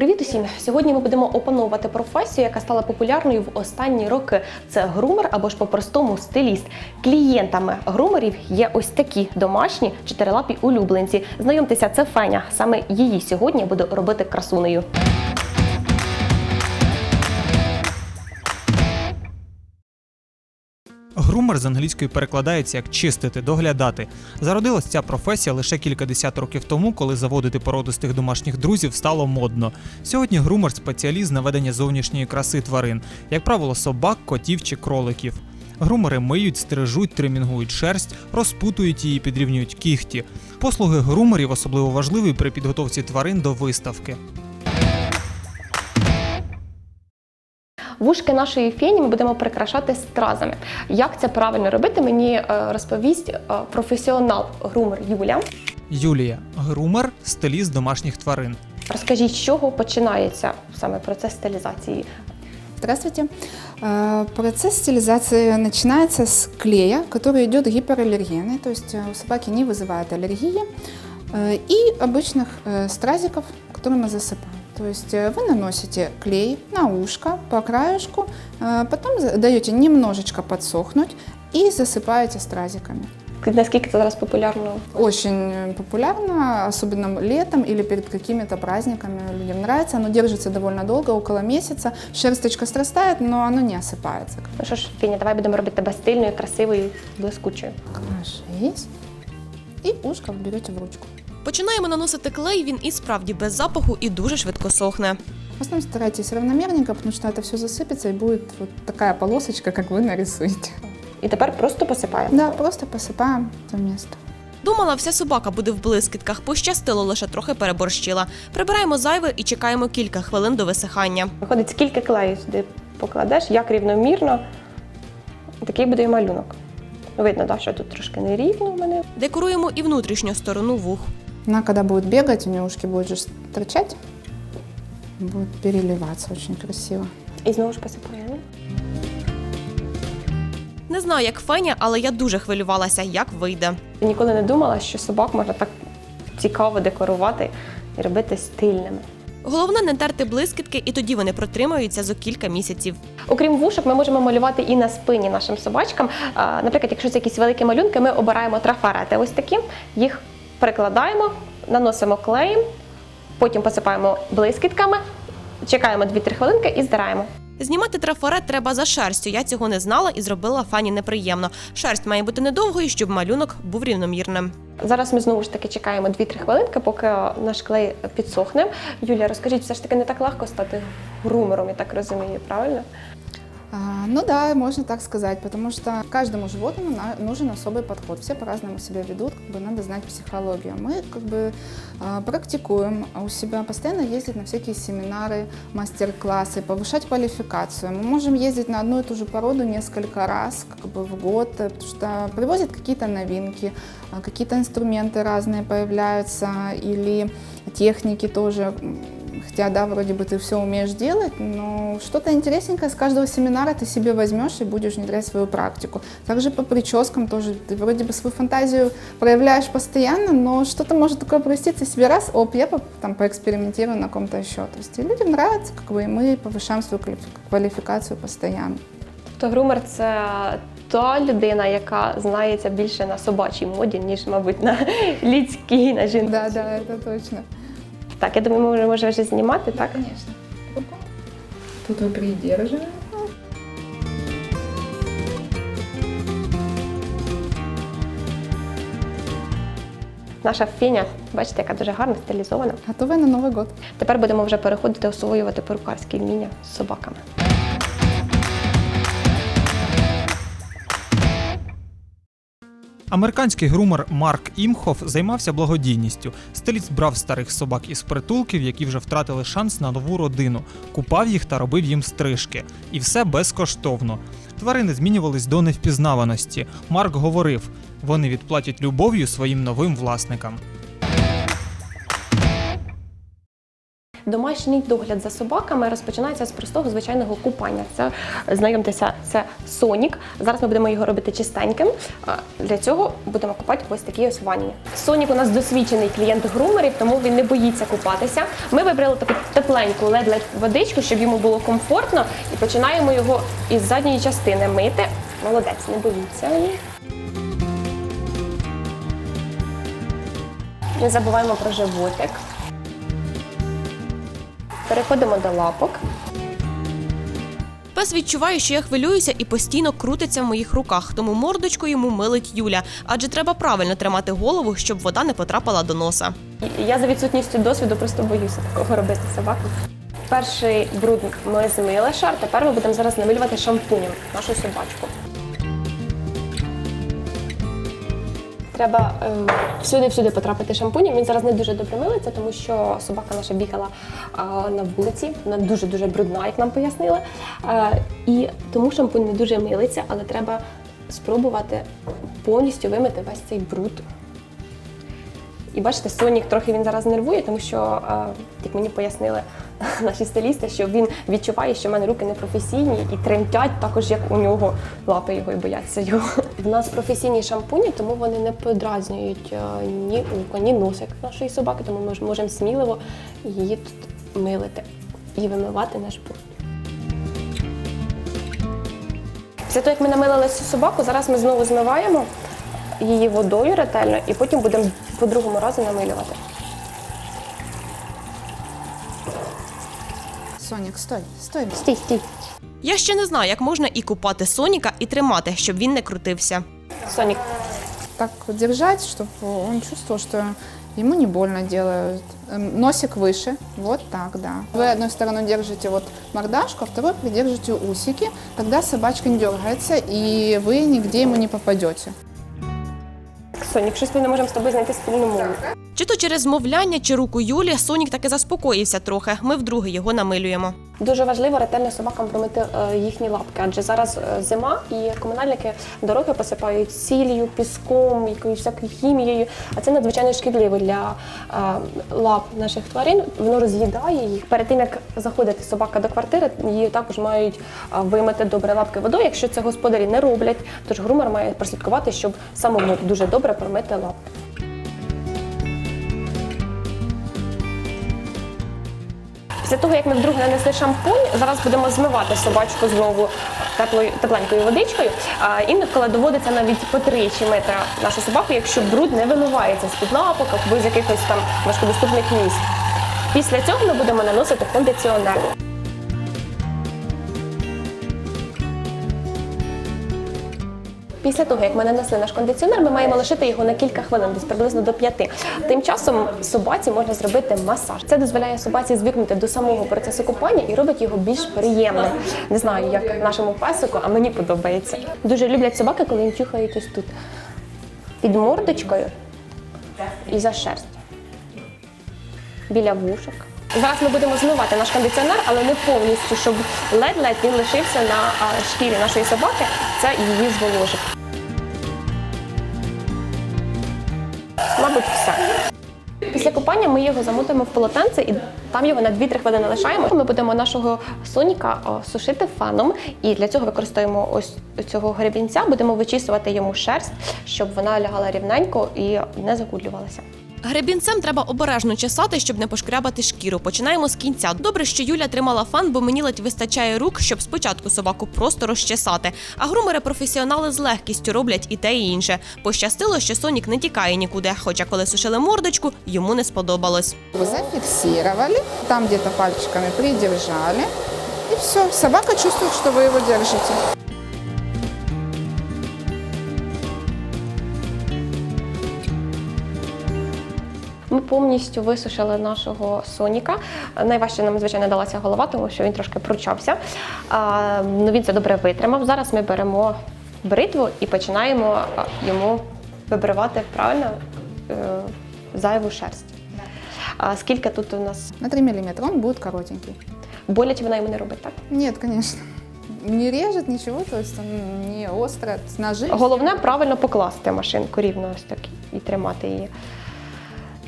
Привіт усім! Сьогодні ми будемо опановувати професію, яка стала популярною в останні роки. Це грумер або ж по-простому стиліст. Клієнтами грумерів є ось такі домашні чотирилапі улюбленці. Знайомтеся, це Феня. Саме її сьогодні буду робити красунею. Грумер з англійської перекладається як чистити, доглядати. Зародилась ця професія лише кількадесят років тому, коли заводити породистих домашніх друзів стало модно. Сьогодні грумер спеціаліст наведення зовнішньої краси тварин, як правило, собак, котів чи кроликів. Грумери миють, стрижуть, тримінгують шерсть, розпутують її, підрівнюють кігті. Послуги грумерів особливо важливі при підготовці тварин до виставки. Вушки нашої фені ми будемо прикрашати стразами. Як це правильно робити, мені е, розповість е, професіонал грумер Юля. Юлія грумер, стиліст домашніх тварин. Розкажіть, з чого починається саме процес стилізації? Здравствуйте. Э, Процесс стилизации начинается с клея, который идет гипераллергенный, то есть э, у собаки не вызывает аллергии, э, и обычных э, стразиков, которые мы засыпаем. То есть э, вы наносите клей на ушко по краешку, э, потом даете немножечко подсохнуть и засыпаете стразиками. Наскільки це зараз популярно? Очень э, популярно, особенно летом или перед какими-то праздниками людям нравится. Оно держится довольно долго, около месяца. Шерсточка срастает, но оно не осыпается. Ну що ж, Фіня, давай будемо робити тебе стильною, красивою, блискучою. Ложись. И ушко берете в ручку. Починаємо наносити клей, він і справді без запаху і дуже швидко сохне. В основном старайтесь равномерненько, потому что это все засыпется и будет вот такая полосочка, как вы нарисуете. І тепер просто посипаємо. Да, просто посыпаем то место. Думала, вся собака буде в блискітках, пощастило, лише трохи переборщила. Прибираємо зайве і чекаємо кілька хвилин до висихання. Виходить, скільки клею сюди покладеш, як рівномірно, такий буде і малюнок. Видно, да, що тут трошки нерівно в мене. Декоруємо і внутрішню сторону вух. Она, когда будет бегать, у нее ушки будут же торчать, будет переливаться очень красиво. І знову ж посипаємо. Не знаю, як Феня, але я дуже хвилювалася, як вийде. Я ніколи не думала, що собак можна так цікаво декорувати і робити стильними. Головне не терти блискітки, і тоді вони протримаються за кілька місяців. Окрім вушок, ми можемо малювати і на спині нашим собачкам. А, Наприклад, якщо це якісь великі малюнки, ми обираємо трафарети. Ось такі, їх прикладаємо, наносимо клеєм, потім посипаємо блискітками, чекаємо 2-3 хвилинки і здираємо. Знімати трафарет треба за шерстю. Я цього не знала і зробила Фані неприємно. Шерсть має бути недовгою, щоб малюнок був рівномірним. Зараз ми знову ж таки чекаємо 2-3 хвилинки, поки наш клей підсохне. Юлія, розкажіть, все ж таки не так легко стати грумером, я так розумію, правильно? А, Ну да, можно так сказать, потому что каждому животному нужен особый подход. Все по-разному себя ведут, как бы надо знать психологию. Мы как бы а, практикуем у себя, постоянно ездить на всякие семинары, мастер-классы, повышать квалификацию. Мы можем ездить на одну и ту же породу несколько раз как бы в год, э, потому что привозят какие-то новинки, а, какие-то инструменты разные появляются, или техники тоже Хотя, да, вроде бы ты все умеешь делать, но что-то интересненькое с каждого семинара ты себе возьмешь и будешь внедрять в свою практику. Также по прическам тоже. Ты вроде бы свою фантазию проявляешь постоянно, но что-то может такое провести, себе раз, оп, я по- там поэкспериментирую на ком-то еще. То есть и людям нравится, как бы, и мы повышаем свою квалифи- квалификацию постоянно. Тобто грумер це та людина, яка знається більше на собачій моді, ніж, мабуть, на людській, на жіночій. Да, да, это точно. Так, я думаю, ми вже можемо вже знімати, так? Конечно. Тут вы придерживаем. Наша фіня, бачите, яка дуже гарна, стилізована. Готовы на Новый год. Тепер будемо вже переходити освоювати перукарські вміння з собаками. Американський грумер Марк Імхоф займався благодійністю. Стиліць брав старих собак із притулків, які вже втратили шанс на нову родину, купав їх та робив їм стрижки. І все безкоштовно. Тварини змінювались до невпізнаваності. Марк говорив: вони відплатять любов'ю своїм новим власникам. Домашній догляд за собаками розпочинається з простого звичайного купання. Це знайомтеся, це Сонік. Зараз ми будемо його робити чистеньким. Для цього будемо купати ось такій ось ванні. Сонік у нас досвідчений клієнт грумерів, тому він не боїться купатися. Ми вибрали таку тепленьку ледь-ледь водичку, щоб йому було комфортно, і починаємо його із задньої частини мити. Молодець, не боїться. Не забуваємо про животик. Переходимо до лапок. Пес відчуває, що я хвилююся і постійно крутиться в моїх руках, тому мордочку йому милить Юля. Адже треба правильно тримати голову, щоб вода не потрапила до носа. Я за відсутністю досвіду просто боюся такого робити собаку. Перший бруд ми змили шар, тепер ми будемо зараз намилювати шампунем нашу собачку. Треба е, всюди-всюди потрапити шампунем. Він зараз не дуже добре милиться, тому що собака наша бігала е, на вулиці. Вона дуже-дуже брудна, як нам пояснили. Е, і тому шампунь не дуже милиться, але треба спробувати повністю вимити весь цей бруд. І бачите, Сонік трохи він зараз нервує, тому що, е, як мені пояснили наші стилісти, що він відчуває, що в мене руки непрофесійні і тремтять, також як у нього лапи його і бояться його. В нас професійні шампуні, тому вони не подразнюють е, ні око, ні носик нашої собаки, тому ми можемо сміливо її тут милити і вимивати наш бруд. Після того, як ми намилили цю собаку, зараз ми знову змиваємо її водою ретельно і потім будемо по другому разу намилювати. Соник, стой, стой. Стій, стій. Я ще не знаю, як можна і купати Соніка, і тримати, щоб він не крутився. Сонік, Так вот держать, чтобы он чувствовал, что ему не больно делают. Эм, Носик выше, вот так, да. Вы одной стороной держите вот мордашку, а второй придержите усики, тогда собачка не дергается, и вы нигде ему не попадете. Сонік, щось ми не можемо з тобою знайти спільну мову. Чи то через змовляння, чи руку Юлі, Сонік таки заспокоївся трохи. Ми вдруге його намилюємо. Дуже важливо ретельно собакам промити е, їхні лапки, адже зараз е, зима і комунальники дороги посипають сіллю, піском, якоюсь всякою хімією. А це надзвичайно шкідливо для е, лап наших тварин. Воно роз'їдає їх. Перед тим як заходити собака до квартири, її також мають вимити добре лапки водою. Якщо це господарі не роблять, тож грумер має прослідкувати, щоб самому дуже добре промити лапки. Після того, як ми вдруге нанесли шампунь, зараз будемо змивати собачку знову теплою тепленькою водичкою. А, інколи доводиться навіть по тричі мити нашу собаку, якщо бруд не вимивається з-під лапок або з якихось там важкодоступних місць. Після цього ми будемо наносити кондиціонер. Після того, як ми нанесли наш кондиціонер, ми маємо лишити його на кілька хвилин, десь приблизно до п'яти. Тим часом собаці можна зробити масаж. Це дозволяє собаці звикнути до самого процесу купання і робить його більш приємним. Не знаю, як нашому песику, а мені подобається. Дуже люблять собаки, коли їм чухають тут під мордочкою і за шерсть. Біля вушок. Зараз ми будемо змивати наш кондиціонер, але не повністю, щоб ледь-ледь він лишився на шкірі нашої собаки. Це її зволожить. Мабуть, все. Після купання ми його замотуємо в полотенце і там його на 2-3 хвилини лишаємо. Ми будемо нашого соніка сушити фаном, і для цього використовуємо ось цього гребінця. Будемо вичісувати йому шерсть, щоб вона лягала рівненько і не закудлювалася. Гребінцем треба обережно чесати, щоб не пошкрябати шкіру. Починаємо з кінця. Добре, що Юля тримала фан, бо мені ледь вистачає рук, щоб спочатку собаку просто розчесати. А грумери-професіонали з легкістю роблять і те, і інше. Пощастило, що Сонік не тікає нікуди, хоча коли сушили мордочку, йому не сподобалось. Вы зафиксировали, там где-то пальчиками придержали, и все. Собака чувствует, что вы его держите. Ми повністю висушили нашого соніка. Найважче нам, звичайно, далася голова, тому що він трошки пручався. Ну, він це добре витримав. Зараз ми беремо бритву і починаємо йому вибривати правильно е, зайву шерсть. А скільки тут у нас На 3 миллиметра он будет коротенький. боляче вона йому не робить, так? Нет, конечно. Не режет ничего, то есть он не остро, с ножи. Головне правильно покласти машинку рівно ось так і тримати її.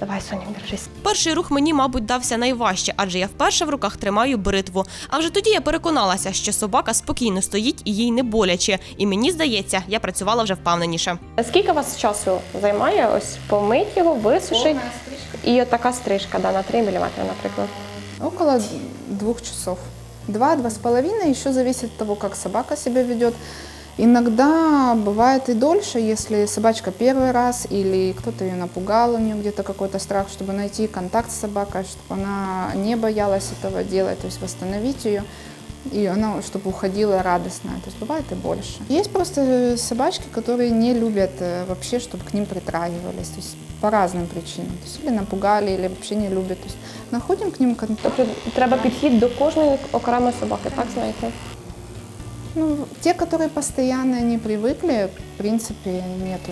Давай, Сонік, держись. Перший рух мені, мабуть, дався найважче, адже я вперше в руках тримаю бритву. А вже тоді я переконалася, що собака спокійно стоїть і їй не боляче. І мені здається, я працювала вже впевненіше. Скільки у вас часу займає ось помить його, висушить? І от така стрижка да, на 3 мм, наприклад. Около двух часов. Два-два с половиной, еще зависит от того, как собака себя ведет. Иногда бывает и дольше, если собачка первый раз или кто-то ее напугал, у нее где-то какой-то страх, чтобы найти контакт с собакой, чтобы она не боялась этого делать, то есть восстановить ее, и она чтобы уходила радостная. То есть бывает и больше. Есть просто собачки, которые не любят э, вообще, чтобы к ним притрагивались, то есть по разным причинам. То есть или напугали, или вообще не любят. То есть находим к ним контакт. Тобто треба підхід до кожної окремої собаки, так знаєте? Ну, те, которые постоянно не привыкли, в принципе, нету.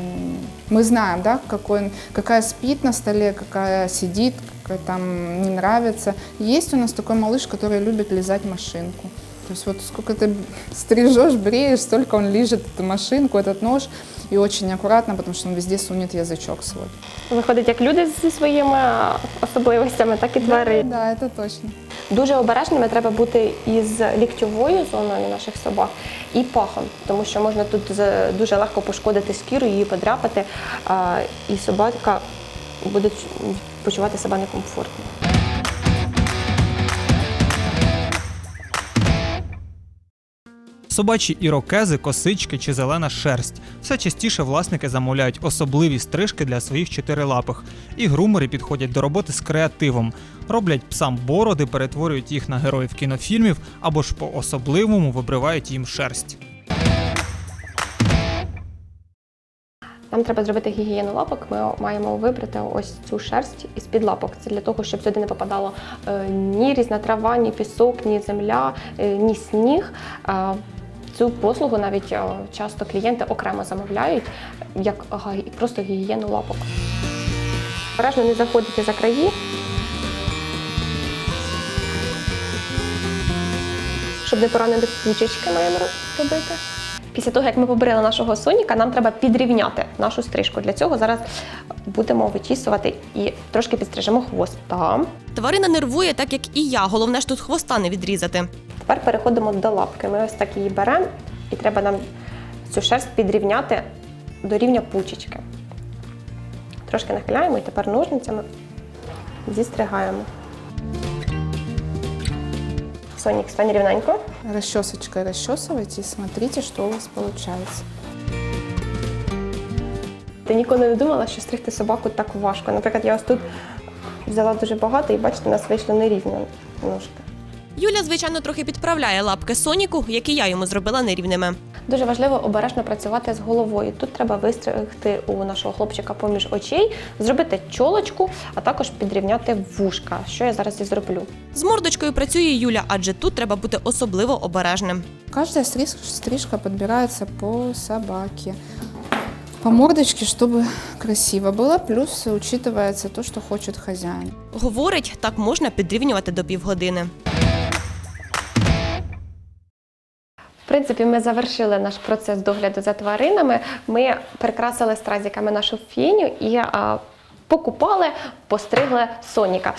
Мы знаем, да, какой, он- какая спит на столе, какая сидит, какая там не нравится. Есть у нас такой малыш, который любит лизать машинку. То есть вот сколько ты стрижешь, бреешь, столько он лижет эту машинку, этот нож. И очень аккуратно, потому что он везде сунет язычок свой. Виходить як люди зі своїми е, особливостями, так і тварини. Да, это точно. Дуже обережними треба бути із ліктьовою зоною наших собак і пахом, тому що можна тут дуже легко пошкодити шкіру, її подряпати, і собака буде почувати себе некомфортно. Собачі ірокези, косички чи зелена шерсть. Все частіше власники замовляють особливі стрижки для своїх чотирилапих. І грумери підходять до роботи з креативом. Роблять псам бороди, перетворюють їх на героїв кінофільмів або ж по особливому вибривають їм шерсть. Нам треба зробити гігієну лапок. Ми маємо вибрати ось цю шерсть із під лапок. Це для того, щоб сюди не попадало е, ні різна трава, ні пісок, ні земля, е, ні сніг. Цю послугу навіть е, часто клієнти окремо замовляють, як просто гігієну лапок. Бережно не заходити за краї. Щоб не поранити пучечки, маємо робити. Після того, як ми побрили нашого соніка, нам треба підрівняти нашу стрижку. Для цього зараз будемо вичісувати і трошки підстрижемо хвоста. Тварина нервує, так як і я. Головне ж тут хвоста не відрізати. Тепер переходимо до лапки. Ми ось так її беремо, і треба нам цю шерсть підрівняти до рівня пучечки. Трошки нахиляємо і тепер ножницями зістригаємо. Сонік, стань рівненько. Расчесочкой расчесывайте и смотрите, что у вас получается. Ти ніколи не думала, що стригти собаку так важко. Наприклад, я ось тут взяла дуже багато і бачите, у нас вийшло нерівно ножки. Юля, звичайно, трохи підправляє лапки Соніку, які я йому зробила нерівними. Дуже важливо обережно працювати з головою. Тут треба вистригти у нашого хлопчика поміж очей, зробити чолочку, а також підрівняти вушка, що я зараз і зроблю. З мордочкою працює Юля, адже тут треба бути особливо обережним. Каждая стриж- стрижка подбирается по собаке. По мордочке, чтобы красиво было, плюс учитывается то, что хочет хозяин. Говорить, так можна підрівнювати до півгодини. Принципі, ми завершили наш процес догляду за тваринами. Ми прикрасили стразиками нашу фіню і покупали, постригли соніка.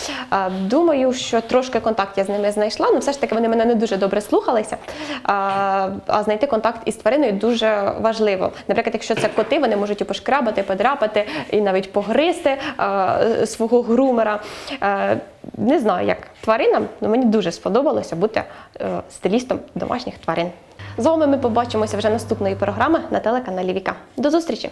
Думаю, що трошки контакт я з ними знайшла, але все ж таки вони мене не дуже добре слухалися. А, знайти контакт із твариною дуже важливо. Наприклад, якщо це коти, вони можуть і пошкрабати, подряпати, і навіть погризти свого грумера. Не знаю, як тваринам, але мені дуже сподобалося бути е, стилістом домашніх тварин. З вами ми побачимося вже наступної програми на телеканалі Віка. До зустрічі!